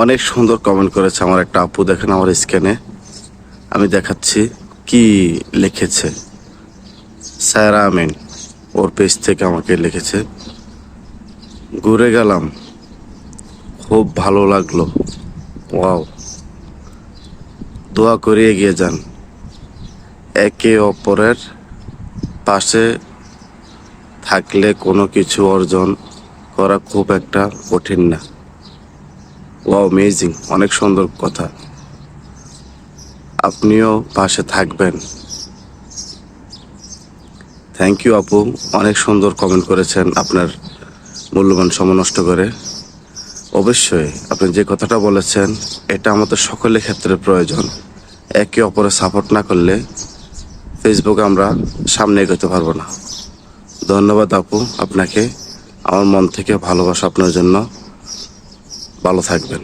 অনেক সুন্দর কমেন্ট করেছে আমার একটা আপু, দেখেন আমার স্ক্যানে আমি দেখাচ্ছি কি লিখেছে। স্যার আমিন, ওর পেজ থেকে আমাকে লিখেছে, ঘুরে গেলাম। খুব ভালো লাগল। ওয়াও। দোয়া করে এগিয়ে যান। একে অপরের পাশে থাকলে কোনো কিছু অর্জন করা খুব একটা কঠিন না। ওয়াও অমেজিং অনেক সুন্দর কথা। আপনিও পাশে থাকবেন। থ্যাংক ইউ আপু। অনেক সুন্দর কমেন্ট করেছেন আপনার মূল্যবান সময় নষ্ট করে। অবশ্যই, আপনি যে কথাটা বলেছেন, এটা আমাদের সকলের ক্ষেত্রে প্রয়োজন। একে অপরের সাপোর্ট না করলে ফেসবুকে আমরা সামনে এগোতে পারব না। ধন্যবাদ, আপু, আপনাকে। আমার মন থেকে ভালোবাসা আপনার জন্য। ভালো থাকবেন।